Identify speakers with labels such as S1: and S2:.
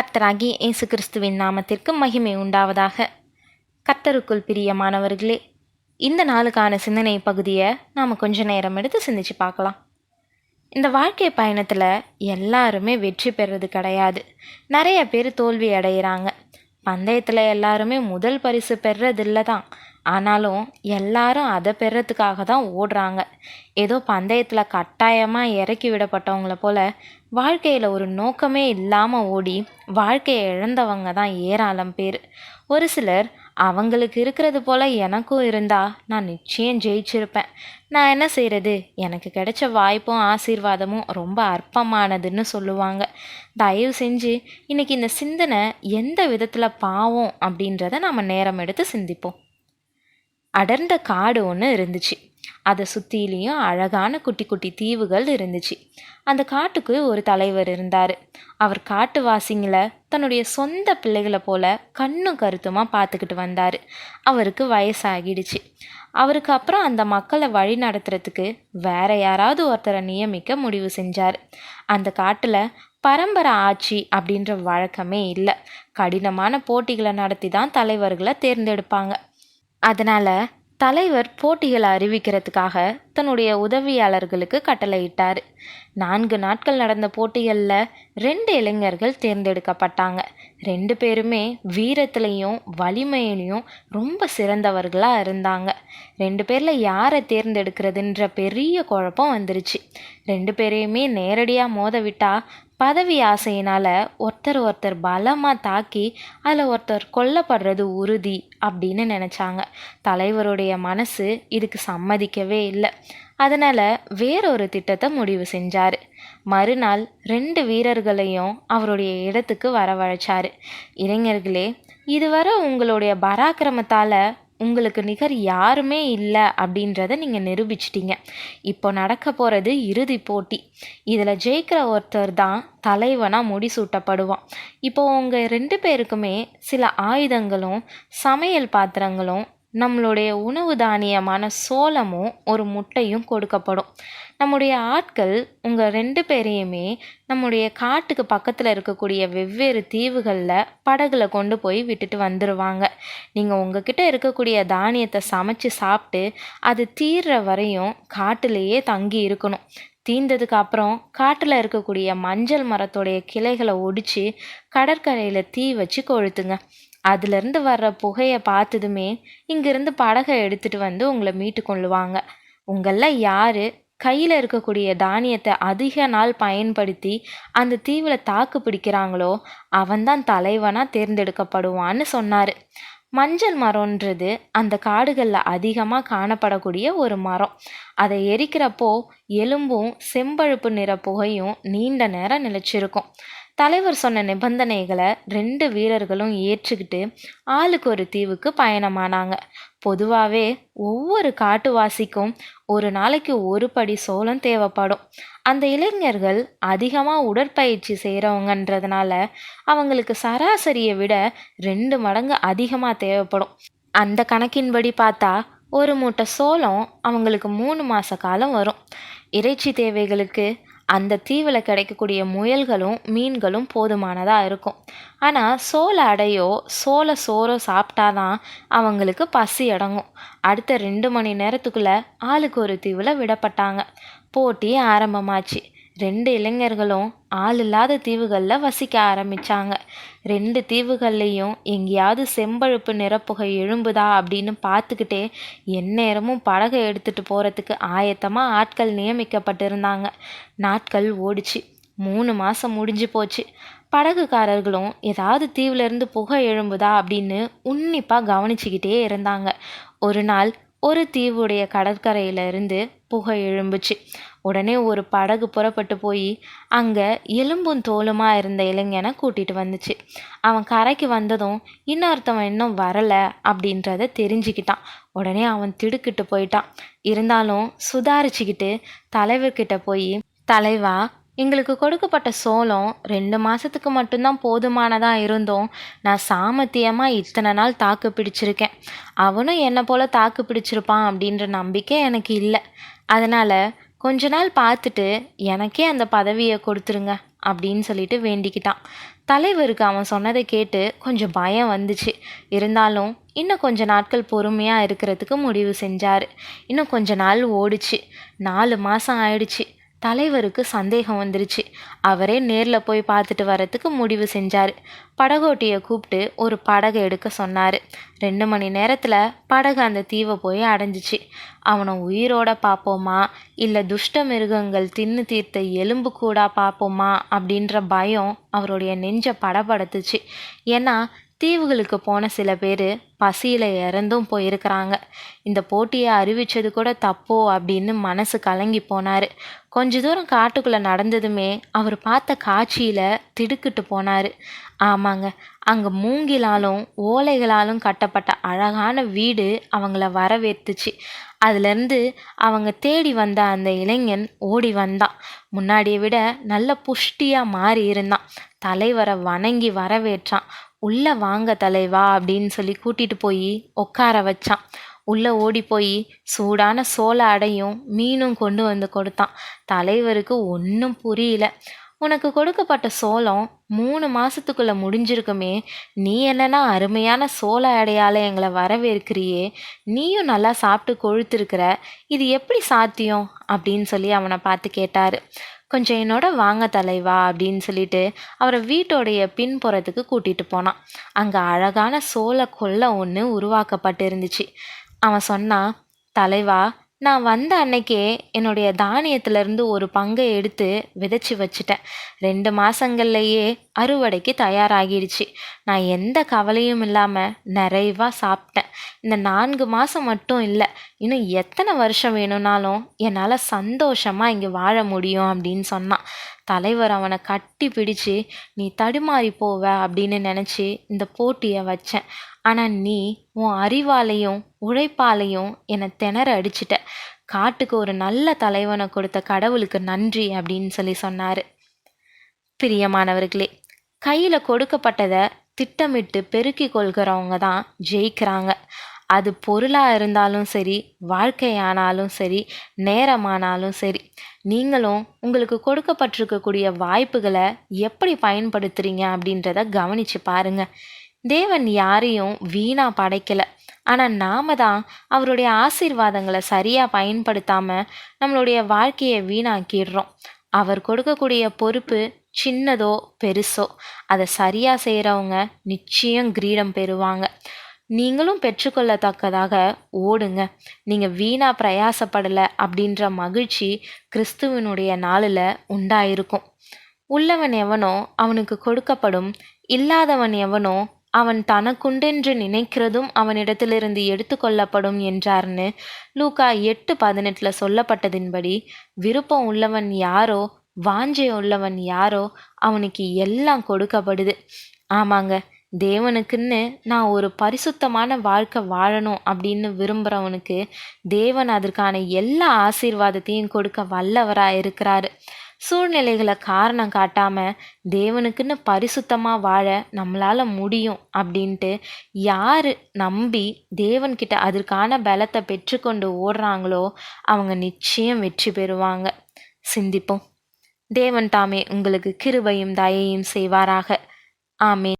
S1: கர்த்தராகி இயேசு கிறிஸ்துவின் நாமத்திற்கு மகிமை உண்டாவதாக கர்த்தருக்குள் பிரியமானவர்களே இந்த நாளுக்கான சிந்தனை பகுதியை நாம் கொஞ்ச நேரம் எடுத்து சிந்திச்சு பார்க்கலாம் இந்த வாழ்க்கை பயணத்தில் எல்லாருமே வெற்றி பெறது கிடையாது நிறைய பேர் தோல்வி அடைகிறாங்க பந்தயத்தில் எல்லாருமே முதல் பரிசு பெறதில்ல தான் ஆனாலும் எல்லாரும் அதை பெறத்துக்காக தான் ஓடுறாங்க ஏதோ பந்தயத்தில் கட்டாயமாக இறக்கி விடப்பட்டவங்கள போல் வாழ்க்கையில் ஒரு நோக்கமே இல்லாமல் ஓடி வாழ்க்கையை இழந்தவங்க தான் ஏராளம் பேர் ஒரு சிலர் அவங்களுக்கு இருக்கிறது போல் எனக்கும் இருந்தால் நான் நிச்சயம் ஜெயிச்சிருப்பேன் நான் என்ன செய்கிறது எனக்கு கிடைச்ச வாய்ப்பும் ஆசீர்வாதமும் ரொம்ப அற்பமானதுன்னு சொல்லுவாங்க தயவு செஞ்சு இன்றைக்கி இந்த சிந்தனை எந்த விதத்தில் பாவம் அப்படின்றத நம்ம நேரம் எடுத்து சிந்திப்போம் அடர்ந்த காடு ஒன்று இருந்துச்சு அதை சுற்றிலையும் அழகான குட்டி குட்டி தீவுகள் இருந்துச்சு அந்த காட்டுக்கு ஒரு தலைவர் இருந்தார் அவர் காட்டுவாசிங்களை தன்னுடைய சொந்த பிள்ளைகளை போல கண்ணும் கருத்துமாக பார்த்துக்கிட்டு வந்தார் அவருக்கு வயசாகிடுச்சு அவருக்கு அப்புறம் அந்த மக்களை வழி நடத்துறதுக்கு வேற யாராவது ஒருத்தரை நியமிக்க முடிவு செஞ்சார் அந்த காட்டில் பரம்பரை ஆட்சி அப்படின்ற வழக்கமே இல்லை கடினமான போட்டிகளை நடத்தி தான் தலைவர்களை தேர்ந்தெடுப்பாங்க அதனால் தலைவர் போட்டிகளை அறிவிக்கிறதுக்காக தன்னுடைய உதவியாளர்களுக்கு கட்டளையிட்டார் நான்கு நாட்கள் நடந்த போட்டிகளில் ரெண்டு இளைஞர்கள் தேர்ந்தெடுக்கப்பட்டாங்க ரெண்டு பேருமே வீரத்துலேயும் வலிமையிலையும் ரொம்ப சிறந்தவர்களாக இருந்தாங்க ரெண்டு பேரில் யாரை தேர்ந்தெடுக்கிறதுன்ற பெரிய குழப்பம் வந்துருச்சு ரெண்டு பேரையுமே நேரடியாக மோத விட்டால் பதவி ஆசையினால் ஒருத்தர் ஒருத்தர் பலமாக தாக்கி அதில் ஒருத்தர் கொல்லப்படுறது உறுதி அப்படின்னு நினச்சாங்க தலைவருடைய மனசு இதுக்கு சம்மதிக்கவே இல்லை அதனால் வேறொரு திட்டத்தை முடிவு செஞ்சார் மறுநாள் ரெண்டு வீரர்களையும் அவருடைய இடத்துக்கு வரவழைச்சார் இளைஞர்களே இதுவரை உங்களுடைய பராக்கிரமத்தால் உங்களுக்கு நிகர் யாருமே இல்லை அப்படின்றத நீங்கள் நிரூபிச்சிட்டிங்க இப்போ நடக்க போகிறது இறுதி போட்டி இதில் ஜெயிக்கிற ஒருத்தர் தான் தலைவனாக முடிசூட்டப்படுவான் இப்போ உங்கள் ரெண்டு பேருக்குமே சில ஆயுதங்களும் சமையல் பாத்திரங்களும் நம்மளுடைய உணவு தானியமான சோளமும் ஒரு முட்டையும் கொடுக்கப்படும் நம்முடைய ஆட்கள் உங்கள் ரெண்டு பேரையுமே நம்முடைய காட்டுக்கு பக்கத்தில் இருக்கக்கூடிய வெவ்வேறு தீவுகளில் படகுல கொண்டு போய் விட்டுட்டு வந்துடுவாங்க நீங்கள் உங்ககிட்ட இருக்கக்கூடிய தானியத்தை சமைச்சு சாப்பிட்டு அது தீர்ற வரையும் காட்டிலேயே தங்கி இருக்கணும் தீர்ந்ததுக்கு அப்புறம் காட்டில் இருக்கக்கூடிய மஞ்சள் மரத்துடைய கிளைகளை ஒடிச்சு கடற்கரையில் தீ வச்சு கொழுத்துங்க அதுலேருந்து வர்ற புகையை பார்த்ததுமே இங்கேருந்து படகை எடுத்துகிட்டு வந்து உங்களை மீட்டு கொள்ளுவாங்க உங்களில் யார் கையில் இருக்கக்கூடிய தானியத்தை அதிக நாள் பயன்படுத்தி அந்த தீவில் தாக்கு பிடிக்கிறாங்களோ அவன்தான் தலைவனாக தேர்ந்தெடுக்கப்படுவான்னு சொன்னார் மஞ்சள் மரம்ன்றது அந்த காடுகளில் அதிகமாக காணப்படக்கூடிய ஒரு மரம் அதை எரிக்கிறப்போ எலும்பும் செம்பழுப்பு நிற புகையும் நீண்ட நேரம் நிலச்சிருக்கும் தலைவர் சொன்ன நிபந்தனைகளை ரெண்டு வீரர்களும் ஏற்றுக்கிட்டு ஆளுக்கு ஒரு தீவுக்கு பயணமானாங்க பொதுவாகவே ஒவ்வொரு காட்டுவாசிக்கும் ஒரு நாளைக்கு ஒரு படி சோளம் தேவைப்படும் அந்த இளைஞர்கள் அதிகமாக உடற்பயிற்சி செய்கிறவங்கன்றதுனால அவங்களுக்கு சராசரியை விட ரெண்டு மடங்கு அதிகமாக தேவைப்படும் அந்த கணக்கின்படி பார்த்தா ஒரு மூட்டை சோளம் அவங்களுக்கு மூணு மாத காலம் வரும் இறைச்சி தேவைகளுக்கு அந்த தீவில் கிடைக்கக்கூடிய முயல்களும் மீன்களும் போதுமானதாக இருக்கும் ஆனால் சோள அடையோ சோள சோறோ சாப்பிட்டாதான் அவங்களுக்கு பசி அடங்கும் அடுத்த ரெண்டு மணி நேரத்துக்குள்ளே ஆளுக்கு ஒரு தீவில் விடப்பட்டாங்க போட்டி ஆரம்பமாச்சு ரெண்டு இளைஞர்களும் ஆள் இல்லாத தீவுகளில் வசிக்க ஆரம்பித்தாங்க ரெண்டு தீவுகள்லேயும் எங்கேயாவது செம்பழுப்பு நிறப்புகை எழும்புதா அப்படின்னு பார்த்துக்கிட்டே எந்நேரமும் படகை எடுத்துகிட்டு போகிறதுக்கு ஆயத்தமாக ஆட்கள் நியமிக்கப்பட்டிருந்தாங்க நாட்கள் ஓடிச்சு மூணு மாதம் முடிஞ்சு போச்சு படகுக்காரர்களும் ஏதாவது தீவுலேருந்து புகை எழும்புதா அப்படின்னு உன்னிப்பாக கவனிச்சுக்கிட்டே இருந்தாங்க ஒரு நாள் ஒரு தீவுடைய கடற்கரையிலிருந்து புகை எழும்புச்சு உடனே ஒரு படகு புறப்பட்டு போய் அங்கே எலும்பும் தோலுமாக இருந்த இளைஞனை கூட்டிகிட்டு வந்துச்சு அவன் கரைக்கு வந்ததும் இன்னொருத்தவன் இன்னும் வரலை அப்படின்றத தெரிஞ்சுக்கிட்டான் உடனே அவன் திடுக்கிட்டு போயிட்டான் இருந்தாலும் சுதாரிச்சுக்கிட்டு தலைவர்கிட்ட போய் தலைவா எங்களுக்கு கொடுக்கப்பட்ட சோளம் ரெண்டு மாதத்துக்கு மட்டும்தான் போதுமானதாக இருந்தோம் நான் சாமத்தியமாக இத்தனை நாள் தாக்கு பிடிச்சிருக்கேன் அவனும் என்னை போல் தாக்கு பிடிச்சிருப்பான் அப்படின்ற நம்பிக்கை எனக்கு இல்லை அதனால் கொஞ்ச நாள் பார்த்துட்டு எனக்கே அந்த பதவியை கொடுத்துருங்க அப்படின்னு சொல்லிட்டு வேண்டிக்கிட்டான் தலைவருக்கு அவன் சொன்னதை கேட்டு கொஞ்சம் பயம் வந்துச்சு இருந்தாலும் இன்னும் கொஞ்ச நாட்கள் பொறுமையாக இருக்கிறதுக்கு முடிவு செஞ்சார் இன்னும் கொஞ்ச நாள் ஓடிச்சு நாலு மாதம் ஆயிடுச்சு தலைவருக்கு சந்தேகம் வந்துருச்சு அவரே நேரில் போய் பார்த்துட்டு வரத்துக்கு முடிவு செஞ்சார் படகோட்டியை கூப்பிட்டு ஒரு படகை எடுக்க சொன்னார் ரெண்டு மணி நேரத்தில் படகு அந்த தீவை போய் அடைஞ்சிச்சு அவனை உயிரோட பார்ப்போமா இல்லை துஷ்ட மிருகங்கள் தின்னு தீர்த்த எலும்பு கூட பார்ப்போமா அப்படின்ற பயம் அவருடைய நெஞ்சை படபடுத்துச்சு ஏன்னா தீவுகளுக்கு போன சில பேர் பசியில் இறந்தும் போயிருக்கிறாங்க இந்த போட்டியை அறிவித்தது கூட தப்போ அப்படின்னு மனசு கலங்கி போனார் கொஞ்ச தூரம் காட்டுக்குள்ளே நடந்ததுமே அவர் பார்த்த காட்சியில் திடுக்கிட்டு போனார் ஆமாங்க அங்கே மூங்கிலாலும் ஓலைகளாலும் கட்டப்பட்ட அழகான வீடு அவங்கள வரவேற்றுச்சு அதுலேருந்து அவங்க தேடி வந்த அந்த இளைஞன் ஓடி வந்தான் முன்னாடியை விட நல்ல புஷ்டியாக மாறி இருந்தான் தலைவரை வணங்கி வரவேற்றான் உள்ளே வாங்க தலைவா அப்படின்னு சொல்லி கூட்டிகிட்டு போய் உட்கார வச்சான் உள்ளே ஓடி போய் சூடான சோள அடையும் மீனும் கொண்டு வந்து கொடுத்தான் தலைவருக்கு ஒன்றும் புரியல உனக்கு கொடுக்கப்பட்ட சோளம் மூணு மாதத்துக்குள்ளே முடிஞ்சிருக்குமே நீ என்னன்னா அருமையான சோள அடையால எங்களை வரவேற்கிறியே நீயும் நல்லா சாப்பிட்டு கொழுத்திருக்கிற இது எப்படி சாத்தியம் அப்படின்னு சொல்லி அவனை பார்த்து கேட்டார் கொஞ்சம் என்னோட வாங்க தலைவா அப்படின்னு சொல்லிட்டு அவரை வீட்டோடைய பின்புறத்துக்கு கூட்டிகிட்டு போனான் அங்கே அழகான சோள கொள்ள ஒன்று உருவாக்கப்பட்டு இருந்துச்சு அவன் சொன்னான் தலைவா நான் வந்த அன்னைக்கே என்னுடைய தானியத்திலேருந்து ஒரு பங்கை எடுத்து விதைச்சி வச்சுட்டேன் ரெண்டு மாதங்கள்லையே அறுவடைக்கு தயாராகிடுச்சு நான் எந்த கவலையும் இல்லாமல் நிறைவாக சாப்பிட்டேன் இந்த நான்கு மாதம் மட்டும் இல்லை இன்னும் எத்தனை வருஷம் வேணும்னாலும் என்னால் சந்தோஷமாக இங்கே வாழ முடியும் அப்படின்னு சொன்னான் தலைவர் அவனை கட்டி பிடிச்சு நீ தடுமாறி போவ அப்படின்னு நினச்சி இந்த போட்டியை வச்சேன் ஆனால் நீ உன் அறிவாலையும் உழைப்பாலையும் என்னை திணற அடிச்சிட்ட காட்டுக்கு ஒரு நல்ல தலைவனை கொடுத்த கடவுளுக்கு நன்றி அப்படின்னு சொல்லி சொன்னார் பிரியமானவர்களே கையில் கொடுக்கப்பட்டதை திட்டமிட்டு பெருக்கி கொள்கிறவங்க தான் ஜெயிக்கிறாங்க அது பொருளாக இருந்தாலும் சரி வாழ்க்கையானாலும் சரி நேரமானாலும் சரி நீங்களும் உங்களுக்கு கொடுக்கப்பட்டிருக்கக்கூடிய வாய்ப்புகளை எப்படி பயன்படுத்துகிறீங்க அப்படின்றத கவனித்து பாருங்கள் தேவன் யாரையும் வீணா படைக்கலை ஆனால் நாம தான் அவருடைய ஆசீர்வாதங்களை சரியாக பயன்படுத்தாமல் நம்மளுடைய வாழ்க்கையை வீணாக்கிடுறோம் அவர் கொடுக்கக்கூடிய பொறுப்பு சின்னதோ பெருசோ அதை சரியாக செய்கிறவங்க நிச்சயம் கிரீடம் பெறுவாங்க நீங்களும் பெற்றுக்கொள்ளத்தக்கதாக ஓடுங்க நீங்கள் வீணாக பிரயாசப்படலை அப்படின்ற மகிழ்ச்சி கிறிஸ்துவனுடைய நாளில் உண்டாயிருக்கும் உள்ளவன் எவனோ அவனுக்கு கொடுக்கப்படும் இல்லாதவன் எவனோ அவன் தனக்குண்டென்று நினைக்கிறதும் அவனிடத்திலிருந்து எடுத்து கொள்ளப்படும் என்றார்னு லூகா எட்டு பதினெட்டில் சொல்லப்பட்டதின்படி விருப்பம் உள்ளவன் யாரோ வாஞ்சை உள்ளவன் யாரோ அவனுக்கு எல்லாம் கொடுக்கப்படுது ஆமாங்க தேவனுக்குன்னு நான் ஒரு பரிசுத்தமான வாழ்க்கை வாழணும் அப்படின்னு விரும்புகிறவனுக்கு தேவன் அதற்கான எல்லா ஆசீர்வாதத்தையும் கொடுக்க வல்லவராக இருக்கிறாரு சூழ்நிலைகளை காரணம் காட்டாமல் தேவனுக்குன்னு பரிசுத்தமாக வாழ நம்மளால முடியும் அப்படின்ட்டு யார் நம்பி தேவன்கிட்ட அதற்கான பலத்தை பெற்றுக்கொண்டு ஓடுறாங்களோ அவங்க நிச்சயம் வெற்றி பெறுவாங்க சிந்திப்போம் தேவன் தாமே உங்களுக்கு கிருபையும் தயையும் செய்வாராக ஆமே